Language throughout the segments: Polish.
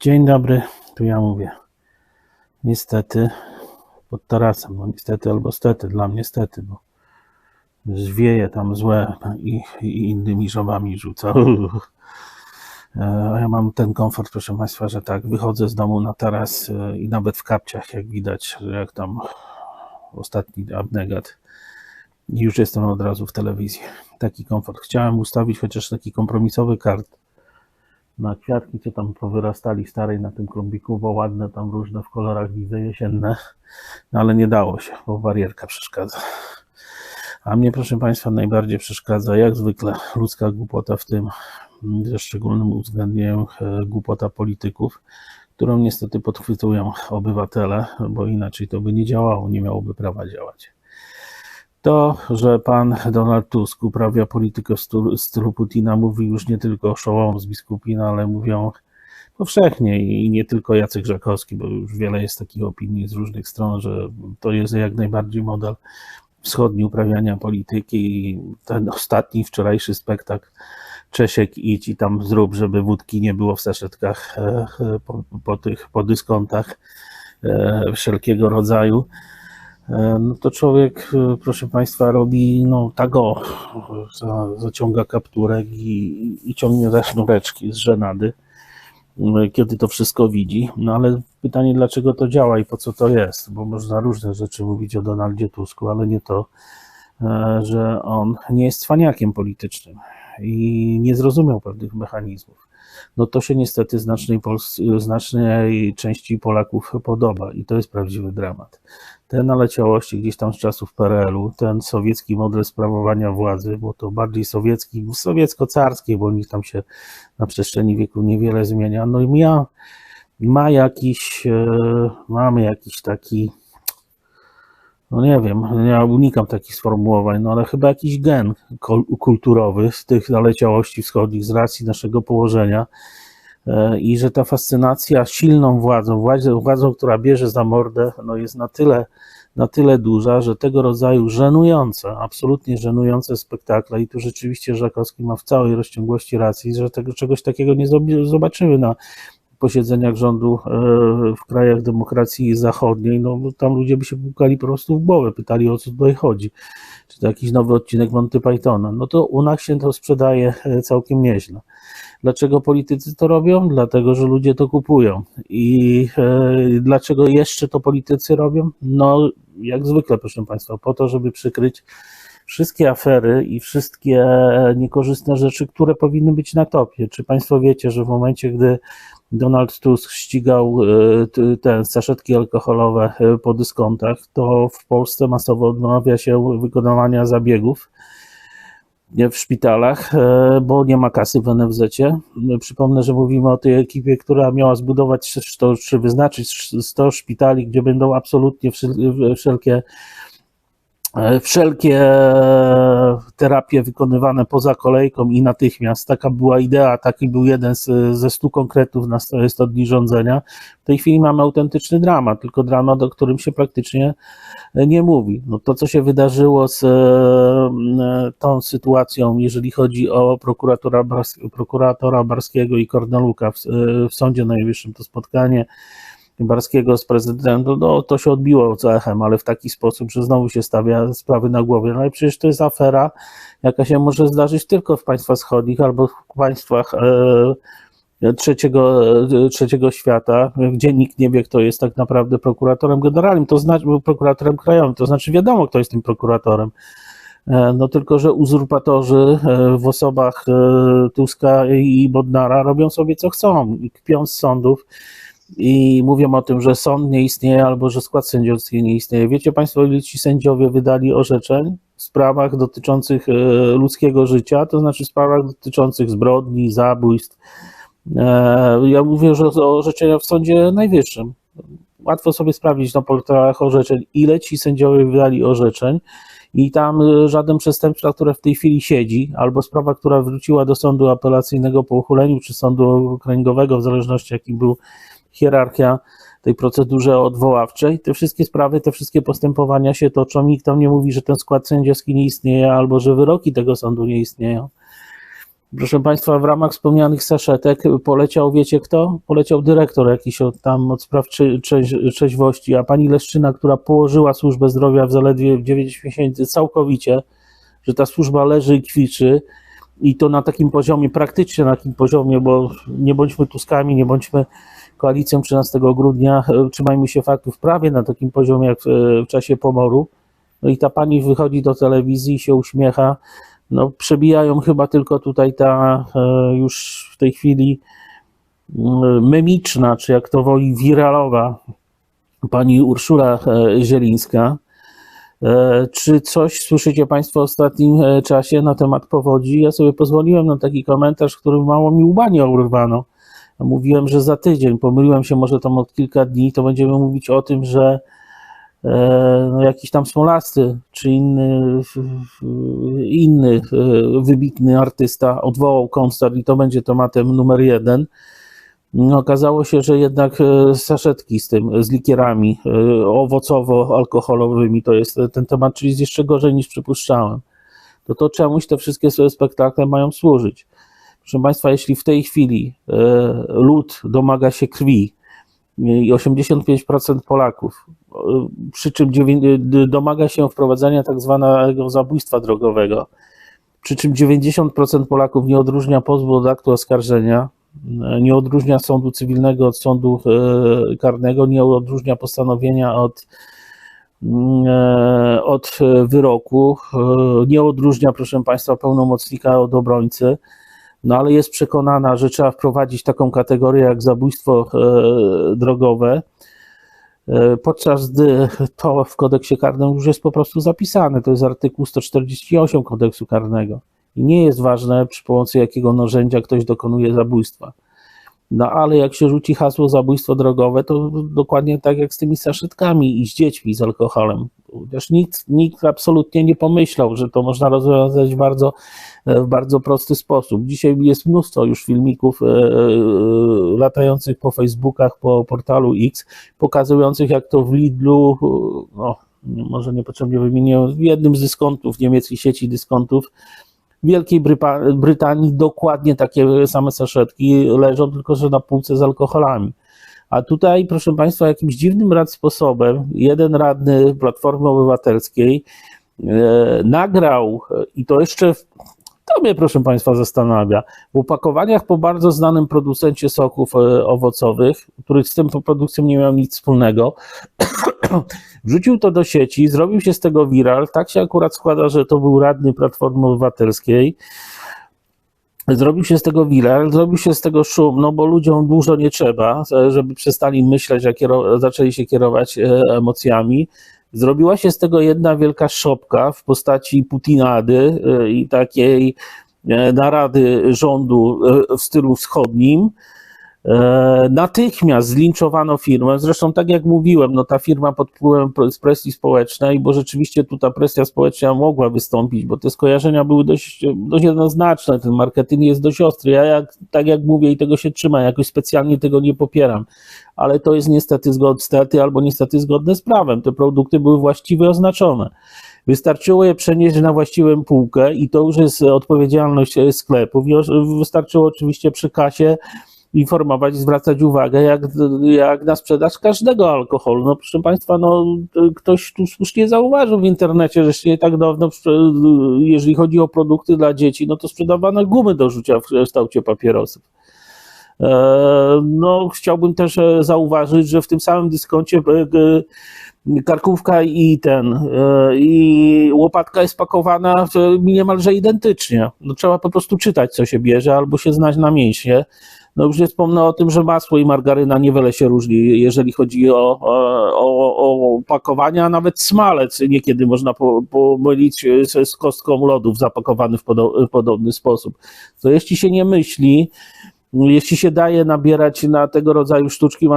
Dzień dobry, tu ja mówię. Niestety, pod tarasem, no niestety albo stety, dla mnie stety, bo zwieje tam złe i, i innymi żabami rzuca. E, A ja mam ten komfort, proszę Państwa, że tak, wychodzę z domu na taras e, i nawet w kapciach, jak widać, jak tam ostatni abnegat, i już jestem od razu w telewizji. Taki komfort. Chciałem ustawić chociaż taki kompromisowy kart na kwiatki, co tam powyrastali starej na tym klumbiku, bo ładne tam różne w kolorach widzę jesienne, no ale nie dało się, bo barierka przeszkadza. A mnie, proszę Państwa, najbardziej przeszkadza, jak zwykle, ludzka głupota, w tym ze szczególnym uwzględnieniem e, głupota polityków, którą niestety podchwytują obywatele, bo inaczej to by nie działało, nie miałoby prawa działać. To, że pan Donald Tusk uprawia politykę w stylu, stylu Putina, mówi już nie tylko Szołom z Biskupina, ale mówią powszechnie i nie tylko Jacek Żakowski, bo już wiele jest takich opinii z różnych stron, że to jest jak najbardziej model wschodni uprawiania polityki i ten ostatni, wczorajszy spektakl Czesiek idź i tam zrób, żeby wódki nie było w saszetkach e, e, po, po tych, po dyskontach e, wszelkiego rodzaju no to człowiek, e, proszę Państwa, robi no o, za, zaciąga kapturek i, i ciągnie za sznureczki z żenady, e, kiedy to wszystko widzi. No ale pytanie, dlaczego to działa i po co to jest? Bo można różne rzeczy mówić o Donaldzie Tusku, ale nie to, że on nie jest cwaniakiem politycznym i nie zrozumiał pewnych mechanizmów no to się niestety znacznej, znacznej części Polaków podoba i to jest prawdziwy dramat. Te naleciałości gdzieś tam z czasów PRL-u, ten sowiecki model sprawowania władzy, bo to bardziej sowiecki, sowiecko-carski, bo nich tam się na przestrzeni wieku niewiele zmienia, no i ja, ma jakiś, e, mamy jakiś taki no nie wiem, ja unikam takich sformułowań, no ale chyba jakiś gen kulturowy z tych naleciałości wschodnich z racji naszego położenia e, i że ta fascynacja silną władzą, władzą, władzą która bierze za mordę, no jest na tyle, na tyle duża, że tego rodzaju żenujące, absolutnie żenujące spektakle i tu rzeczywiście Żakowski ma w całej rozciągłości racji, że tego czegoś takiego nie zobaczymy na posiedzeniach rządu e, w krajach demokracji zachodniej, no tam ludzie by się pukali po prostu w głowę, pytali o co tutaj chodzi. Czy to jakiś nowy odcinek Monty Pythona. No to u nas się to sprzedaje e, całkiem nieźle. Dlaczego politycy to robią? Dlatego, że ludzie to kupują. I e, dlaczego jeszcze to politycy robią? No, jak zwykle, proszę Państwa, po to, żeby przykryć wszystkie afery i wszystkie niekorzystne rzeczy, które powinny być na topie. Czy Państwo wiecie, że w momencie, gdy Donald Tusk ścigał e, te saszetki alkoholowe e, po dyskontach, to w Polsce masowo odmawia się wykonywania zabiegów w szpitalach, e, bo nie ma kasy w NFZ. Przypomnę, że mówimy o tej ekipie, która miała zbudować 100, czy wyznaczyć 100 szpitali, gdzie będą absolutnie wszelkie wszelkie terapie wykonywane poza kolejką i natychmiast. Taka była idea, taki był jeden z, ze stu konkretów na 100 dni rządzenia. W tej chwili mamy autentyczny dramat, tylko dramat, o którym się praktycznie nie mówi. No to, co się wydarzyło z e, tą sytuacją, jeżeli chodzi o prokuratora, prokuratora Barskiego i Korneluka w, w Sądzie Najwyższym, to spotkanie Barskiego z prezydentem, no to się odbiło co echem, ale w taki sposób, że znowu się stawia sprawy na głowie. No ale przecież to jest afera, jaka się może zdarzyć tylko w państwach wschodnich albo w państwach e, trzeciego, e, trzeciego świata, gdzie nikt nie wie, kto jest tak naprawdę prokuratorem generalnym, to znaczy prokuratorem krajowym, to znaczy wiadomo, kto jest tym prokuratorem. E, no tylko, że uzurpatorzy w osobach Tuska i Bodnara robią sobie co chcą i kpią z sądów i mówią o tym, że sąd nie istnieje albo że skład sędziowski nie istnieje. Wiecie Państwo, ile ci sędziowie wydali orzeczeń w sprawach dotyczących e, ludzkiego życia, to znaczy w sprawach dotyczących zbrodni, zabójstw. E, ja mówię że o orzeczenia w Sądzie Najwyższym. Łatwo sobie sprawdzić na portalach orzeczeń, ile ci sędziowie wydali orzeczeń i tam e, żaden przestępca, który w tej chwili siedzi, albo sprawa, która wróciła do sądu apelacyjnego po uchyleniu, czy sądu okręgowego, w zależności jaki był hierarchia tej procedurze odwoławczej. Te wszystkie sprawy, te wszystkie postępowania się toczą. Nikt tam nie mówi, że ten skład sędziowski nie istnieje albo że wyroki tego sądu nie istnieją. Proszę Państwa, w ramach wspomnianych saszetek poleciał, wiecie kto? Poleciał dyrektor jakiś od, tam od spraw trze, trze, trzeźwości, a pani Leszczyna, która położyła służbę zdrowia w zaledwie 9 miesięcy całkowicie, że ta służba leży i kwiczy i to na takim poziomie, praktycznie na takim poziomie, bo nie bądźmy Tuskami, nie bądźmy koalicją 13 grudnia, trzymajmy się faktów prawie na takim poziomie jak w, w czasie pomoru. No i ta pani wychodzi do telewizji i się uśmiecha, no, przebijają chyba tylko tutaj ta e, już w tej chwili mm, memiczna, czy jak to woli, wiralowa pani Urszula e, Zielińska. E, czy coś słyszycie Państwo w ostatnim czasie na temat powodzi? Ja sobie pozwoliłem na taki komentarz, w którym mało mi łba urwano. Mówiłem, że za tydzień, pomyliłem się może tam od kilka dni, to będziemy mówić o tym, że E, no, jakiś tam Smolasty, czy inny, inny e, wybitny artysta odwołał koncert i to będzie tematem numer jeden. No, okazało się, że jednak e, saszetki z tym, z likierami owocowo-alkoholowymi to jest ten temat, czyli jest jeszcze gorzej niż przypuszczałem. To to czemuś te wszystkie spektakle mają służyć. Proszę Państwa, jeśli w tej chwili lud domaga się krwi i 85% Polaków przy czym domaga się wprowadzenia tak zwanego zabójstwa drogowego, przy czym 90% Polaków nie odróżnia pozwu od aktu oskarżenia, nie odróżnia sądu cywilnego od sądu e, karnego, nie odróżnia postanowienia od, e, od wyroku, e, nie odróżnia, proszę Państwa, pełnomocnika od obrońcy, no ale jest przekonana, że trzeba wprowadzić taką kategorię jak zabójstwo drogowe, E, podczas gdy to w kodeksie karnym już jest po prostu zapisane. To jest artykuł 148 kodeksu karnego. I nie jest ważne, przy pomocy jakiego narzędzia ktoś dokonuje zabójstwa. No ale jak się rzuci hasło zabójstwo drogowe, to dokładnie tak jak z tymi saszetkami i z dziećmi z alkoholem. Chociaż nikt, nikt absolutnie nie pomyślał, że to można rozwiązać bardzo, w bardzo prosty sposób. Dzisiaj jest mnóstwo już filmików e, e, latających po Facebookach, po portalu X, pokazujących jak to w Lidlu, no, może niepotrzebnie wymienię, w jednym z dyskontów, niemieckich sieci dyskontów, w Wielkiej Brytanii dokładnie takie same saszetki leżą, tylko że na półce z alkoholami. A tutaj, proszę Państwa, jakimś dziwnym rad sposobem jeden radny Platformy Obywatelskiej e, nagrał, i to jeszcze to mnie, proszę Państwa, zastanawia. W opakowaniach po bardzo znanym producencie soków e, owocowych, których z tym produkcją nie miał nic wspólnego, wrzucił to do sieci, zrobił się z tego viral. Tak się akurat składa, że to był radny Platformy Obywatelskiej. Zrobił się z tego viral, zrobił się z tego szum, no bo ludziom dużo nie trzeba, żeby przestali myśleć, a zaczęli się kierować e, emocjami. Zrobiła się z tego jedna wielka szopka w postaci Putinady e, i takiej e, narady rządu w stylu wschodnim. E, natychmiast zlinczowano firmę. Zresztą, tak jak mówiłem, no ta firma pod wpływem presji społecznej, bo rzeczywiście tu ta presja społeczna mogła wystąpić, bo te skojarzenia były dość, dość jednoznaczne. Ten marketing jest dość ostry. Ja, jak, tak jak mówię, i tego się trzyma, jakoś specjalnie tego nie popieram, ale to jest niestety zgodne, albo niestety zgodne z prawem. Te produkty były właściwie oznaczone. Wystarczyło je przenieść na właściwą półkę i to już jest odpowiedzialność sklepów. Wystarczyło oczywiście przy kasie informować, zwracać uwagę, jak, jak na sprzedaż każdego alkoholu. No proszę Państwa, no, ktoś tu słusznie zauważył w internecie, że nie tak dawno, jeżeli chodzi o produkty dla dzieci, no to sprzedawano gumy do rzucia w kształcie papierosów. E, no, chciałbym też e, zauważyć, że w tym samym dyskoncie e, karkówka i ten i łopatka jest pakowana niemalże identycznie. No, trzeba po prostu czytać, co się bierze, albo się znać na mięśnie. No już nie wspomnę o tym, że masło i margaryna niewiele się różni, jeżeli chodzi o, o, o opakowania, a nawet smalec niekiedy można pomylić z, z kostką lodów zapakowany w, podo, w podobny sposób. To jeśli się nie myśli, jeśli się daje nabierać na tego rodzaju sztuczki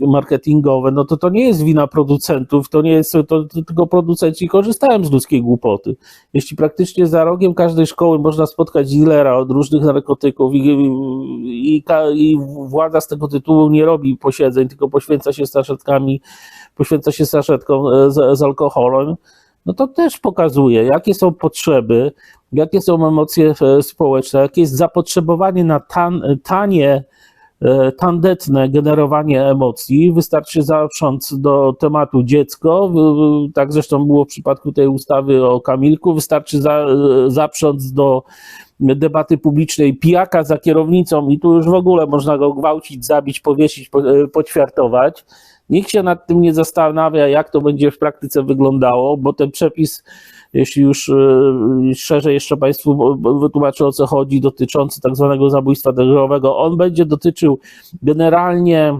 marketingowe, no to to nie jest wina producentów, to nie jest, to, to tylko producenci korzystają z ludzkiej głupoty. Jeśli praktycznie za rogiem każdej szkoły można spotkać dealera od różnych narkotyków i, i, i władza z tego tytułu nie robi posiedzeń, tylko poświęca się saszetkami, poświęca się saszetkom z, z alkoholem, no to też pokazuje, jakie są potrzeby jakie są emocje e, społeczne, jakie jest zapotrzebowanie na tan, tanie, e, tandetne generowanie emocji. Wystarczy zaprząc do tematu dziecko, tak zresztą było w przypadku tej ustawy o Kamilku, wystarczy za, e, zaprząc do debaty publicznej pijaka za kierownicą i tu już w ogóle można go gwałcić, zabić, powiesić, po, poćwiartować. Nikt się nad tym nie zastanawia, jak to będzie w praktyce wyglądało, bo ten przepis, jeśli już e, szerzej jeszcze Państwu wytłumaczę o co chodzi, dotyczący tak zwanego zabójstwa drogowego, on będzie dotyczył generalnie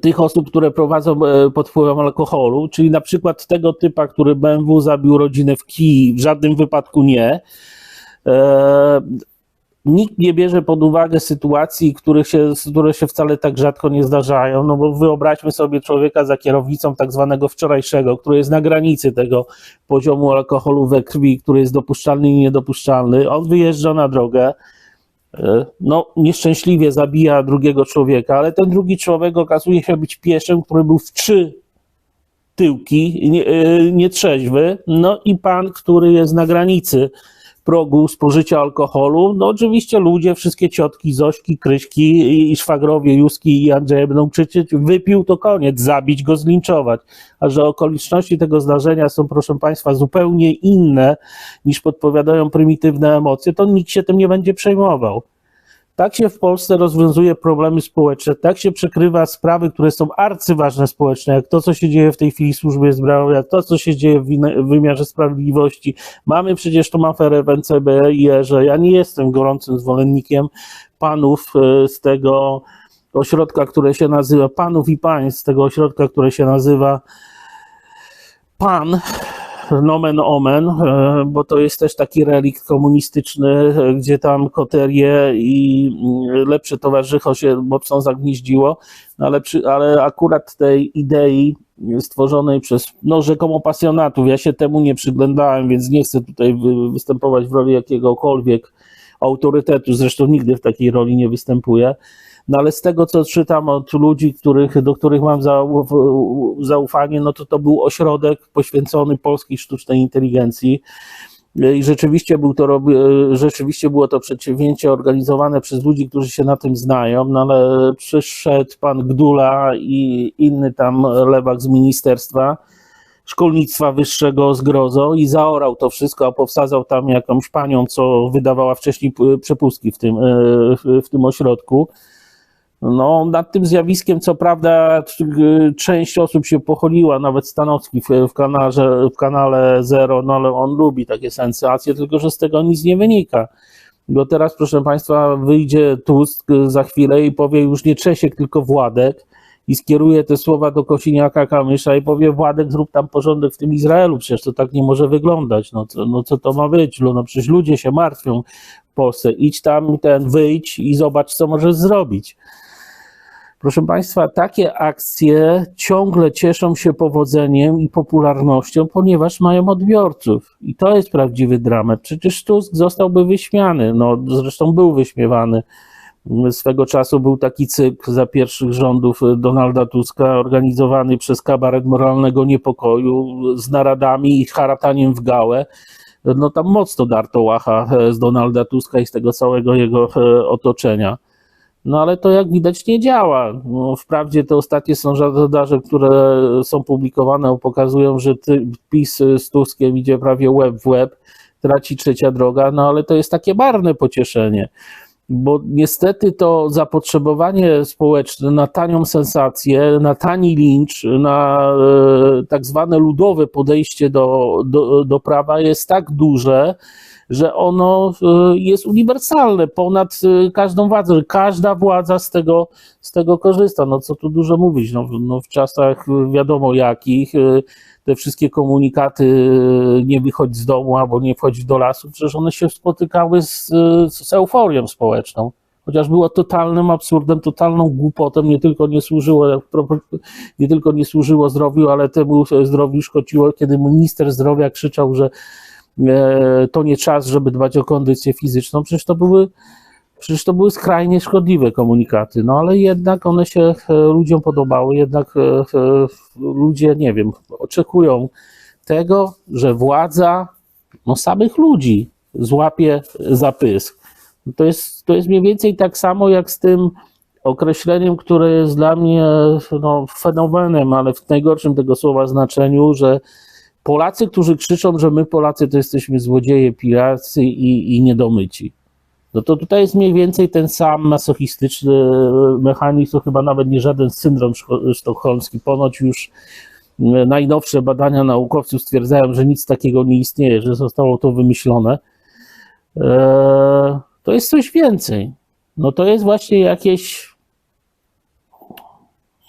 tych osób, które prowadzą e, pod wpływem alkoholu, czyli na przykład tego typa, który BMW zabił rodzinę w kij, w żadnym wypadku nie. Nikt nie bierze pod uwagę sytuacji, których się, które się wcale tak rzadko nie zdarzają, no bo wyobraźmy sobie człowieka za kierownicą tak zwanego wczorajszego, który jest na granicy tego poziomu alkoholu we krwi, który jest dopuszczalny i niedopuszczalny. On wyjeżdża na drogę, e, no nieszczęśliwie zabija drugiego człowieka, ale ten drugi człowiek okazuje się być pieszym, który był w trzy tyłki, nie, e, nietrzeźwy, no i pan, który jest na granicy progu spożycia alkoholu, no oczywiście ludzie, wszystkie ciotki, Zośki, Kryśki i, szwagrowie Juski i Andrzeja będą krzyczeć, wypił to koniec, zabić go, zlinczować. A że okoliczności tego zdarzenia są, proszę Państwa, zupełnie inne niż podpowiadają prymitywne emocje, to nikt się tym nie będzie przejmował. Tak się w Polsce rozwiązuje problemy społeczne, tak się przekrywa sprawy, które są arcyważne społecznie, jak to, co się dzieje w tej chwili w służbie zdrowia, to, co się dzieje w wymiarze sprawiedliwości. Mamy przecież tą aferę w NCB i że ja nie jestem gorącym zwolennikiem panów e, z tego ośrodka, które się nazywa, panów i pań z tego ośrodka, które się nazywa PAN, nomen omen, e, bo to jest też taki relikt komunistyczny, e, gdzie tam koterie i mm, lepsze towarzycho się mocno zagnieździło, no ale, przy, ale akurat tej idei stworzonej przez no, rzekomo pasjonatów, ja się temu nie przyglądałem, więc nie chcę tutaj wy, występować w roli jakiegokolwiek autorytetu, zresztą nigdy w takiej roli nie występuję, no ale z tego, co czytam od ludzi, których, do których mam zau- zaufanie, no to to był ośrodek poświęcony polskiej sztucznej inteligencji. I rzeczywiście, był to, rzeczywiście było to przedsięwzięcie organizowane przez ludzi, którzy się na tym znają, no ale przyszedł pan Gdula i inny tam lewak z ministerstwa szkolnictwa wyższego z Grozo i zaorał to wszystko, a powsadzał tam jakąś panią, co wydawała wcześniej przepustki w tym, e, w tym ośrodku. No, nad tym zjawiskiem, co prawda, część osób się pocholiła, nawet Stanowski w, w, kanale, w kanale Zero, no ale on lubi takie sensacje, tylko że z tego nic nie wynika. Bo teraz, proszę Państwa, wyjdzie Tusk za chwilę i powie już nie Czesiek, tylko Władek i skieruje te słowa do Kosiniaka Kamysza i powie Władek, zrób tam porządek w tym Izraelu, przecież to tak nie może wyglądać, no no co to ma być, no przecież ludzie się martwią w Polsce, idź tam, ten, wyjdź i zobacz, co możesz zrobić. Proszę Państwa, takie akcje ciągle cieszą się powodzeniem i popularnością, ponieważ mają odbiorców. I to jest prawdziwy dramat. Przecież Tusk zostałby wyśmiany, no zresztą był wyśmiewany. Swego czasu był taki cykl za pierwszych rządów Donalda Tuska, organizowany przez kabaret moralnego niepokoju z naradami i harataniem w gałę. No tam mocno darto łacha z Donalda Tuska i z tego całego jego e, otoczenia. No ale to jak widać nie działa. No, wprawdzie te ostatnie sondaże, które są publikowane, pokazują, że PiS z Tuskiem idzie prawie łeb w łeb, traci trzecia droga, no ale to jest takie marne pocieszenie. Bo niestety to zapotrzebowanie społeczne na tanią sensację, na tani lincz, na e, tak zwane ludowe podejście do, do, do prawa jest tak duże, że ono y, jest uniwersalne ponad y, każdą władzę, że każda władza z tego, z tego korzysta. No co tu dużo mówić, no, no w czasach wiadomo jakich, y, te wszystkie komunikaty nie wychodź z domu albo nie wchodź do lasu, przecież one się spotykały z, z euforią społeczną. Chociaż było totalnym absurdem, totalną głupotą, nie tylko nie służyło, nie tylko nie służyło zdrowiu, ale temu zdrowiu szkodziło, kiedy minister zdrowia krzyczał, że e, to nie czas, żeby dbać o kondycję fizyczną. Przecież to były, przecież to były skrajnie szkodliwe komunikaty, no ale jednak one się e, ludziom podobały, jednak e, e, ludzie, nie wiem, oczekują tego, że władza no samych ludzi złapie za pysk. To jest, to jest mniej więcej tak samo jak z tym określeniem, które jest dla mnie no, fenomenem, ale w najgorszym tego słowa znaczeniu, że Polacy, którzy krzyczą, że my Polacy to jesteśmy złodzieje, piracy i, i niedomyci. No to tutaj jest mniej więcej ten sam masochistyczny mechanizm, to chyba nawet nie żaden syndrom sztokholmski. Ponoć już najnowsze badania naukowców stwierdzają, że nic takiego nie istnieje, że zostało to wymyślone. Eee, to jest coś więcej. No to jest właśnie jakieś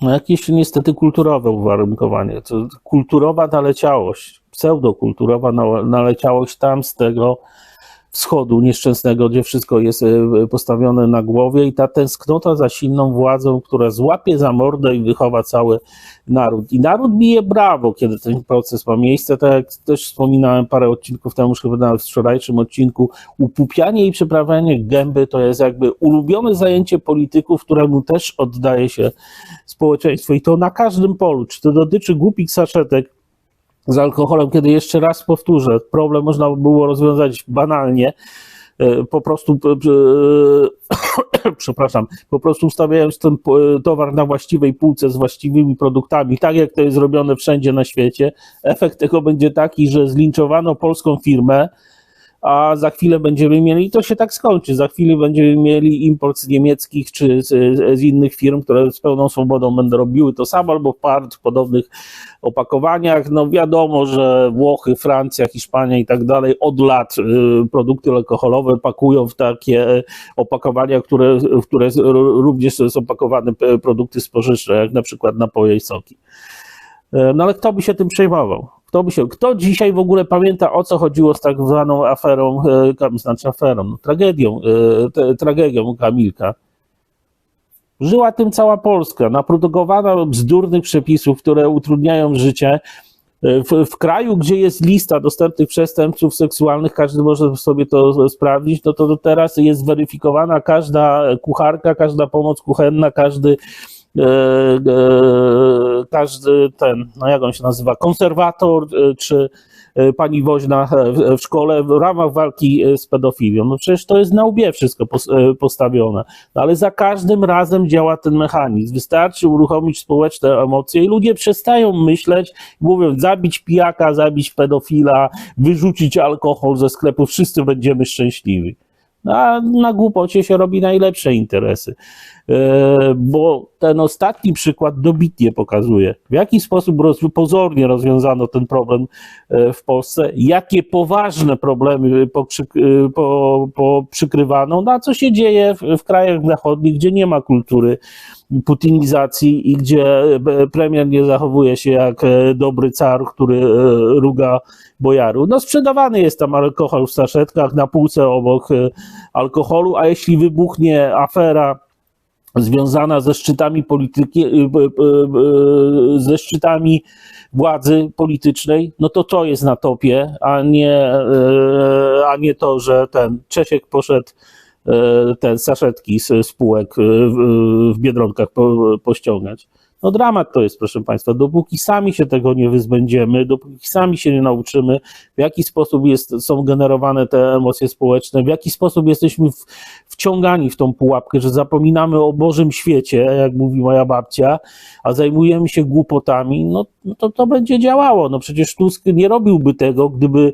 no jakieś niestety kulturowe uwarunkowanie. Kulturowa naleciałość, pseudokulturowa naleciałość tam z tego wschodu nieszczęsnego, gdzie wszystko jest e, postawione na głowie i ta tęsknota za silną władzą, która złapie za mordę i wychowa cały naród. I naród bije brawo, kiedy ten proces ma miejsce, tak jak też wspominałem parę odcinków temu, już chyba nawet w wczorajszym odcinku, upupianie i przyprawianie gęby to jest jakby ulubione zajęcie polityków, któremu też oddaje się społeczeństwo i to na każdym polu, czy to dotyczy głupich saszetek, z alkoholem, kiedy jeszcze raz powtórzę, problem można było rozwiązać banalnie, e, po prostu, e, przepraszam, po prostu ustawiając ten towar na właściwej półce z właściwymi produktami, tak jak to jest zrobione wszędzie na świecie. Efekt tego będzie taki, że zlinczowano polską firmę, a za chwilę będziemy mieli, to się tak skończy, za chwilę będziemy mieli import z niemieckich czy z, z innych firm, które z pełną swobodą będą robiły to samo, albo w podobnych opakowaniach. No wiadomo, że Włochy, Francja, Hiszpania i tak dalej od lat y, produkty alkoholowe pakują w takie opakowania, które, w które również są opakowane produkty spożywcze, jak na przykład napoje i soki. E, no ale kto by się tym przejmował? Kto, by się, kto dzisiaj w ogóle pamięta, o co chodziło z tak zwaną aferą, e, znaczy aferą, no, tragedią, e, tragedią Kamilka? Żyła tym cała Polska, naprodukowano bzdurnych przepisów, które utrudniają życie. W, w, kraju, gdzie jest lista dostępnych przestępców seksualnych, każdy może sobie to sprawdzić, no to teraz jest weryfikowana każda kucharka, każda pomoc kuchenna, każdy E, e, każdy ten, no jak on się nazywa, konserwator e, czy pani woźna w szkole w ramach walki z pedofilią. No przecież to jest na łbie wszystko postawione. No ale za każdym razem działa ten mechanizm. Wystarczy uruchomić społeczne emocje i ludzie przestają myśleć, mówią zabić pijaka, zabić pedofila, wyrzucić alkohol ze sklepu, wszyscy będziemy szczęśliwi. A na głupocie się robi najlepsze interesy. E, bo ten ostatni przykład dobitnie pokazuje, w jaki sposób roz, pozornie rozwiązano ten problem e, w Polsce, jakie poważne problemy pokrzyk, e, po, po przykrywano, no a co się dzieje w, w krajach zachodnich, gdzie nie ma kultury putinizacji i gdzie premier nie zachowuje się jak dobry car, który ruga bojaru. No sprzedawany jest tam alkohol w saszetkach na półce obok alkoholu, a jeśli wybuchnie afera związana ze szczytami polityki, y, y, y, ze szczytami władzy politycznej, no to to jest na topie, a nie, a nie to, że ten Czesiek poszedł ten saszetki z spółek w Biedronkach pościągać. No dramat to jest, proszę Państwa. Dopóki sami się tego nie wyzbędziemy, dopóki sami się nie nauczymy, w jaki sposób jest, są generowane te emocje społeczne, w jaki sposób jesteśmy w, wciągani w tą pułapkę, że zapominamy o Bożym świecie, jak mówi moja babcia, a zajmujemy się głupotami, no, no to to będzie działało. No przecież Tusk nie robiłby tego, gdyby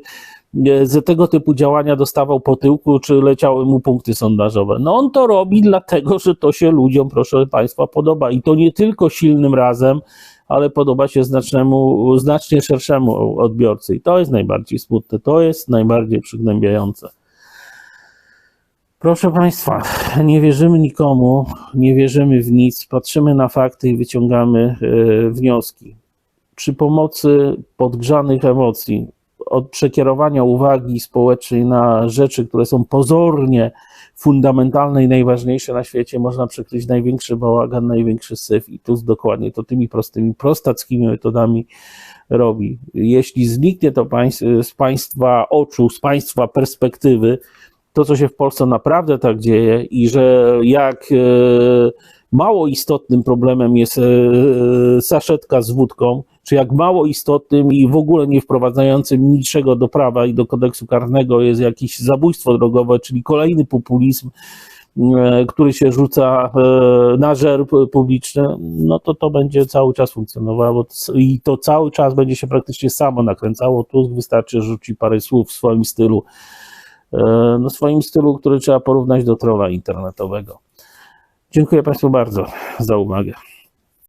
z tego typu działania dostawał po tyłku, czy leciały mu punkty sondażowe. No on to robi dlatego, że to się ludziom, proszę Państwa, podoba i to nie tylko silnym razem, ale podoba się znacznemu, znacznie szerszemu odbiorcy i to jest najbardziej smutne, to jest najbardziej przygnębiające. Proszę Państwa, nie wierzymy nikomu, nie wierzymy w nic, patrzymy na fakty i wyciągamy e, wnioski. Przy pomocy podgrzanych emocji, od przekierowania uwagi społecznej na rzeczy, które są pozornie fundamentalne i najważniejsze na świecie, można przykryć największy bałagan, największy syf i tu dokładnie to tymi prostymi, prostackimi metodami robi. Jeśli zniknie to z Państwa oczu, z Państwa perspektywy, to, co się w Polsce naprawdę tak dzieje i że jak mało istotnym problemem jest e, saszetka z wódką, czy jak mało istotnym i w ogóle nie wprowadzającym niczego do prawa i do kodeksu karnego jest jakieś zabójstwo drogowe, czyli kolejny populizm, e, który się rzuca e, na żer pu- publiczny, no to to będzie cały czas funkcjonowało i to cały czas będzie się praktycznie samo nakręcało. Tu wystarczy rzucić parę słów w swoim stylu, e, no swoim stylu, który trzeba porównać do trolla internetowego. Dziękuję Państwu bardzo za uwagę.